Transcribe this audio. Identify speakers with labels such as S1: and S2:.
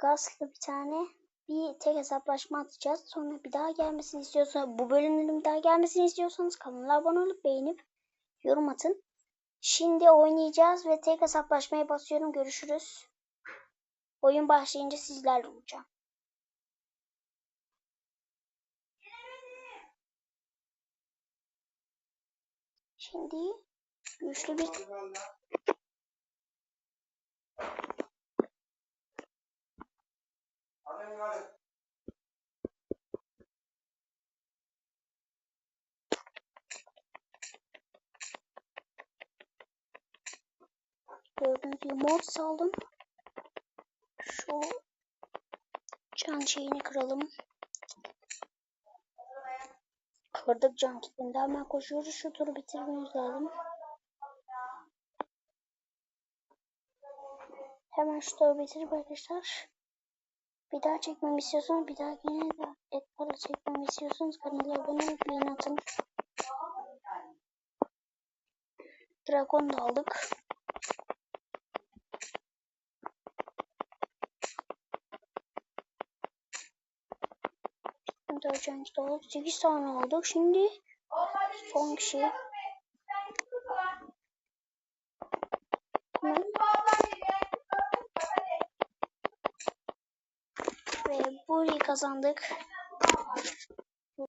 S1: Gas'la bir tane bir tek hesaplaşma atacağız. Sonra bir daha gelmesini istiyorsanız bu bölümlerin bir daha gelmesini istiyorsanız kanala abone olup beğenip yorum atın. Şimdi oynayacağız ve tek hesaplaşmaya basıyorum. Görüşürüz. Oyun başlayınca sizlerle olacağım. Şimdi güçlü bir gördüğünüz gibi saldım. Şu can şeyini kıralım. Kırdık can kitlinde hemen koşuyoruz. Şu turu bitirmemiz lazım. Hemen şu turu bitirip arkadaşlar. Bir daha çekmemi istiyorsanız bir daha yine de et para çekmemi istiyorsanız kanala abone olup beğen atın. Dragon da aldık. Dördüncü de oldu. 8 tane aldık. Şimdi son kişi. Ve burayı kazandık.